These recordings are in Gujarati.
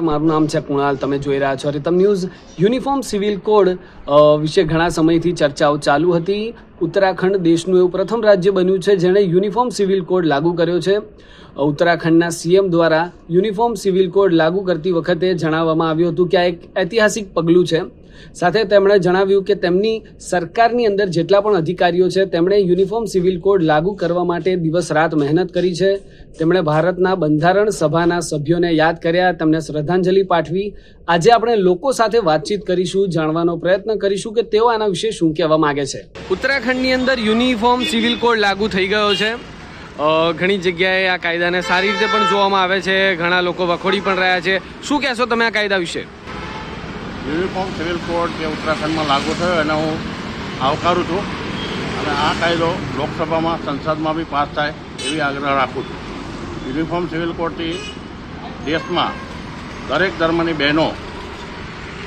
મારું નામ છે કુણાલ, તમે જોઈ રહ્યા છો Ritam news. Uniform civil code વિશે ઘણા સમયથી ચર્ચાઓ ચાલુ હતી. ઉત્તરાખંડ દેશનું એવું પ્રથમ રાજ્ય બન્યું છે જેણે યુનિફોર્મ સિવિલ કોડ લાગુ કર્યો છે. ઉત્તરાખંડના સીએમ દ્વારા યુનિફોર્મ સિવિલ કોડ લાગુ કરતી વખતે જણાવવામાં આવ્યું હતું કે આ એક ઐતિહાસિક પગલું છે. સાથે તેમણે જણાવ્યું કે તેમની સરકારની અંદર જેટલા પણ અધિકારીઓ છે, તેમણે યુનિફોર્મ સિવિલ કોડ લાગુ કરવા માટે દિવસ રાત મહેનત કરી છે. તેમણે ભારતના બંધારણ સભાના સભ્યોને યાદ કર્યા, તેમને શ્રદ્ધાંજલિ પાઠવી. આજે આપણે લોકો સાથે વાતચીત કરીશું, જાણવાનો પ્રયત્ન કરીશું કે તેઓ આના વિશે શું કહેવા માંગે છે. ઉત્તરાખંડની અંદર યુનિફોર્મ સિવિલ કોડ લાગુ થઈ ગયો છે. ઘણી જગ્યાએ આ કાયદાને સારી રીતે પણ જોવામાં આવે છે, ઘણા લોકો વખોડી પણ રહ્યા છે. શું કહેશો તમે આ કાયદા વિશે? યુનિફોર્મ સિવિલ કોડ જે ઉત્તરાખંડમાં લાગુ થયો એને હું આવકારું છું અને આ કાયદો લોકસભામાં સંસદમાં બી પાસ થાય એવી આગ્રહ રાખું છું. યુનિફોર્મ સિવિલ કોડથી દેશમાં દરેક ધર્મની બહેનો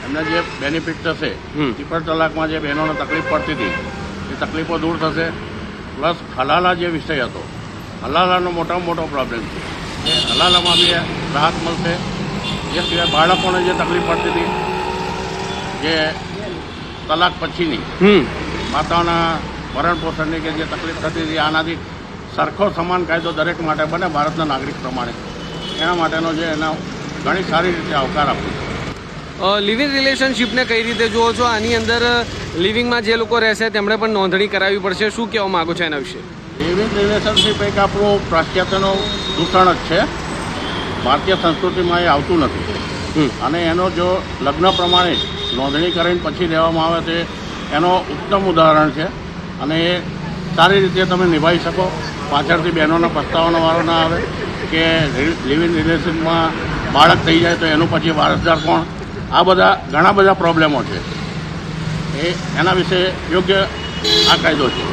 એમને જે બેનિફિટ થશે. ત્રિપલ તલાકમાં જે બહેનોને તકલીફ પડતી હતી એ તકલીફો દૂર થશે. પ્લસ હલાલા જે વિષય હતો હલાલાનો મોટામાં મોટો પ્રોબ્લેમ છે. એ હલાલામાં બી રાહત મળશે. એ સિવાય બાળકોને જે તકલીફ પડતી હતી જે તલાક પછીની માતાઓના ભરણ પોષણની કે જે તકલીફ થતી હતી આનાથી સરખો સમાન કાયદો દરેક માટે બને ભારતના નાગરિક પ્રમાણે. એના માટેનો જે એના ઘણી સારી રીતે આવકાર આપું છું લિવિંગ રિલેશનશીપને કઈ રીતે જુઓ છો? આની અંદર લિવિંગમાં જે લોકો રહેશે તેમણે પણ નોંધણી કરાવવી પડશે. શું કહેવા માંગો છો એના વિશે? લિવિંગ રિલેશનશીપ એક આપણું પાશ્ચાત્યનું દૂષણ જ છે. ભારતીય સંસ્કૃતિમાં એ આવતું નથી. અને એનો જો લગ્ન પ્રમાણે નોંધણી કરીને પછી લેવામાં આવે તે એનો ઉત્તમ ઉદાહરણ છે. અને એ સારી રીતે તમે નિભાવી શકો. પાછળથી બહેનોને પસ્તાવાનો વારો ના આવે કે લિવિંગ રિલેશનમાં બાળક થઈ જાય તો એનું પછી વારસદાર કોણ? આ બધા ઘણા બધા પ્રોબ્લેમો છે. એ એના વિશે યોગ્ય આ કાયદો છે.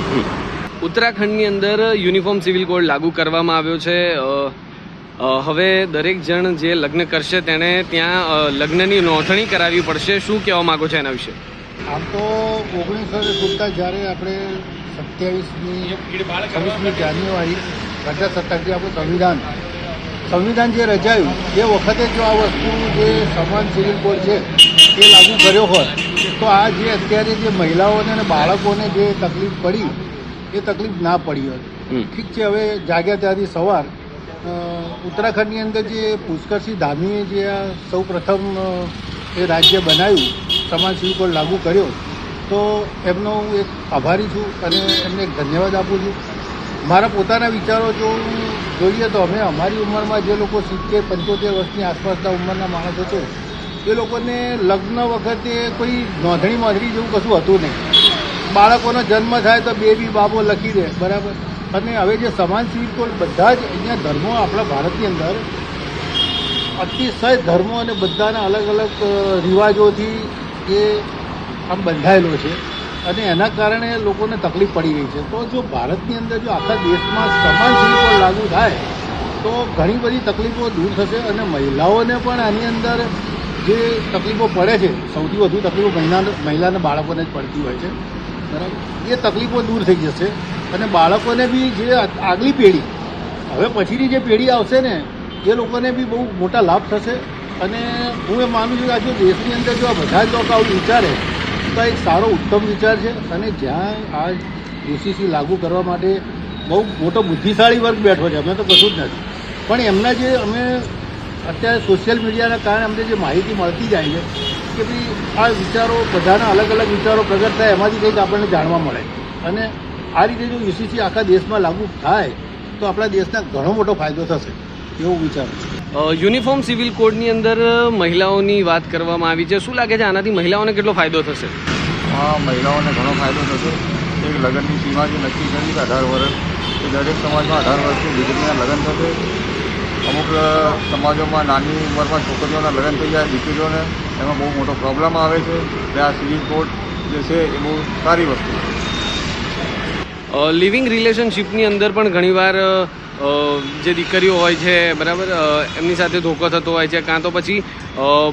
ઉત્તરાખંડની અંદર યુનિફોર્મ સિવિલ કોડ લાગુ કરવામાં આવ્યો છે. હવે દરેક જણ જે લગ્ન કરશે તેણે ત્યાં લગ્નની નોંધણી કરાવવી પડશે. શું કહેવા માગો છો એના વિશે? આમ તો ઓગણીસો ને સુડતા જ્યારે આપણે સત્યાવીસમી છવ્વીસમી જાન્યુઆરી પ્રજાસત્તાક જે આપણું સંવિધાન સંવિધાન જે રચાયું એ વખતે જો આ વસ્તુ જે સમાન સિવિલ કોડ છે એ લાગુ કર્યો હોત તો આ જે અત્યારે જે મહિલાઓને અને બાળકોને જે તકલીફ પડી એ તકલીફ ના પડી હોત. ઠીક છે હવે જાગ્યા ત્યાંથી સવાર ઉત્તરાખંડની અંદર જે પુષ્કરસિંહ ધામીએ જે આ સૌ પ્રથમ એ રાજ્ય બનાવ્યું, સમાજ કોડ લાગુ કર્યો, તો એમનો હું એક આભારી છું અને એમને એક ધન્યવાદ આપું છું. મારા પોતાના વિચારો જો જોઈએ તો અમે અમારી ઉંમરમાં જે લોકો સિત્તેર, પંચોતેર વર્ષની આસપાસના ઉંમરના માણસો છે, એ લોકોને લગ્ન વખતે કોઈ નોંધણી મોંધણી જેવું કશું હતું નહીં. બાળકોનો જન્મ થાય તો બેબી બાબો લખી દે, બરાબર? અને હવે જે સમાન સિવિલ બધા જ અહીંયા ધર્મો આપણા ભારતની અંદર, અતિશય ધર્મો અને બધાના અલગ અલગ રિવાજોથી એ આમ બંધાયેલો છે. અને એના કારણે લોકોને તકલીફ પડી રહી છે. તો જો ભારતની અંદર જો આખા દેશમાં સમાન સિવિલ લાગુ થાય, તો ઘણી બધી તકલીફો દૂર થશે અને મહિલાઓને પણ આની અંદર જે તકલીફો પડે છે, સૌથી વધુ તકલીફો મહિલા મહિલાને બાળકોને જ પડતી હોય છે. બરાબર. એ તકલીફો દૂર થઈ જશે. અને બાળકોને બી જે આગલી પેઢી, હવે પછીની જે પેઢી આવશે ને, એ લોકોને બી બહુ મોટા લાભ થશે. અને હું એ માનું છું કે આ જો દેશની અંદર જો આ બધા જ લોકો આવું વિચારે, તો એક સારો ઉત્તમ વિચાર છે. અને જ્યાં આ યુસીસી લાગુ કરવા માટે બહુ મોટો બુદ્ધિશાળી વર્ગ બેઠો છે, અમે તો કશું જ નથી. પણ એમના જે અમે અત્યારે સોશિયલ મીડિયાના કારણે અમને જે માહિતી મળતી જાય છે કે ભાઈ આ વિચારો બધાના અલગ અલગ વિચારો પ્રગટ થાય એમાંથી કંઈક આપણને જાણવા મળે. અને આ રીતે જો યુસીસી આખા દેશમાં લાગુ થાય તો આપણા દેશને ઘણો મોટો ફાયદો થશે એવું વિચાર યુનિફોર્મ સિવિલ કોડની અંદર મહિલાઓની વાત કરવામાં આવી છે. શું લાગે છે આનાથી મહિલાઓને કેટલો ફાયદો થશે? આ મહિલાઓને ઘણો ફાયદો થશે. એક લગ્નની સીમા જે નક્કી કરી છે અઢાર વર્ષ. એ દરેક સમાજમાં અઢાર વર્ષની દીકરીના લગ્ન થશે. અમુક સમાજોમાં નાની ઉંમરમાં છોકરીઓના લગ્ન થઈ જાય દીકરીઓને એમાં બહુ મોટો પ્રોબ્લેમ આવે છે. એટલે આ સિવિલ કોર્ટ જે છે એ બહુ સારી વસ્તુ છે. લિવિંગ રિલેશનશીપની અંદર પણ ઘણીવાર જે દીકરીઓ હોય છે બરાબર એમની સાથે ધોકો થતો હોય છે કાં તો પછી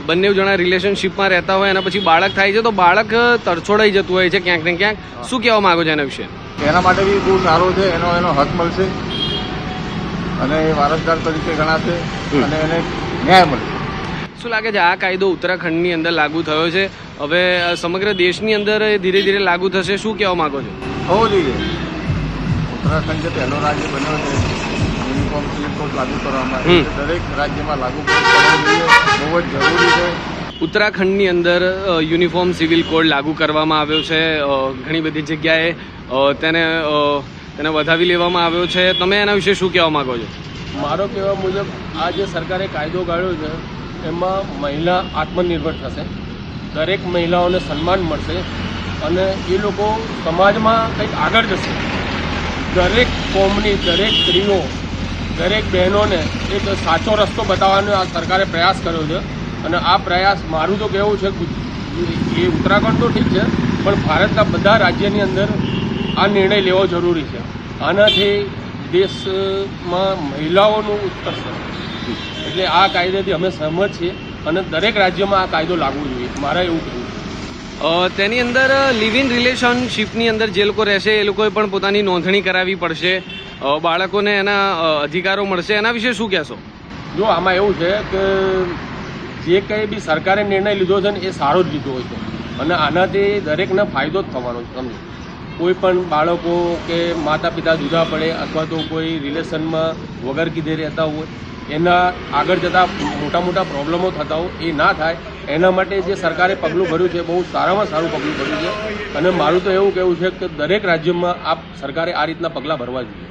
બંને જણા રિલેશનશિપમાં રહેતા હોય એના પછી બાળક થાય છે તો બાળક તરછોડાઈ જતું હોય છે ક્યાંક ને ક્યાંક. શું કહેવા માગો છો એના વિશે? એના માટે બી બહુ સારો છે એનો એનો હક મળશે. અને એ વારસદાર તરીકે ગણાશે અને એને ન્યાય મળશે શું લાગે છે આ કાયદો ઉત્તરાખંડની અંદર લાગુ થયો છે? હવે સમગ્ર દેશની અંદર ધીરે ધીરે લાગુ થશે શું કહેવા માગો છો? હોવું જોઈએ. ઉત્તરાખંડ જે પહેલો રાજ્ય બન્યો છે યુનિફોર્મ ક્લિન કોડ લાગુ કરવામાં દરેક રાજ્યમાં લાગુ કરવું જોઈએ. બહુ જ જરૂરી છે. ઉત્તરાખંડની અંદર યુનિફોર્મ સિવિલ કોડ લાગુ કરવામાં આવ્યો છે. ઘણી બધી જગ્યાએ તેને તેને વધાવી લેવામાં આવ્યો છે. તમે એના વિશે શું કહેવા માંગો છો? મારો કહેવા મુજબ, આ જે સરકારે કાયદો કાઢ્યો છે, એમાં મહિલા આત્મનિર્ભર થશે. દરેક મહિલાઓને સન્માન મળશે અને એ લોકો સમાજમાં કંઈક આગળ જશે. દરેક કોમની, દરેક સ્ત્રીઓ, દરેક બહેનોને એક સાચો રસ્તો બતાવવાનો આ સરકારે પ્રયાસ કર્યો છે. અને આ પ્રયાસ મારું તો કહેવું છે એ ઉત્તરાખંડ તો ઠીક છે, પણ ભારતના બધા રાજ્યની અંદર આ નિર્ણય લેવો જરૂરી છે. આનાથી દેશમાં મહિલાઓનું ઉત્કર્ષ એટલે આ કાયદાથી અમે સહમત છીએ અને દરેક રાજ્યમાં આ કાયદો લાગવો જોઈએ. મારા એવું કહેવું છે. તેની અંદર લિવ ઇન રિલેશનશીપની અંદર જે લોકો રહેશે એ લોકોએ પણ પોતાની નોંધણી કરાવવી પડશે. બાળકોને એના અધિકારો મળશે. એના વિશે શું કહેશો? જો આમાં એવું છે કે જે કંઈ બી સરકારે નિર્ણય લીધો છે ને એ સારો જ લીધો હોય છે. અને આનાથી દરેકને ફાયદો જ થવાનો છે સમજો. કોઈ પણ બાળકો કે માતા પિતા જુદા પડે અથવા તો કોઈ રિલેશનમાં વગર કીધે રહેતા હોય, એના આગળ જતાં મોટા મોટા પ્રોબ્લેમો થતા હોય, એ ના થાય. એના માટે જે સરકારે પગલું ભર્યું છે, બહુ સારામાં સારું પગલું ભર્યું છે. અને મારું તો એવું કહેવું છે કે દરેક રાજ્યમાં આ સરકારે આ રીતના પગલાં ભરવા જોઈએ.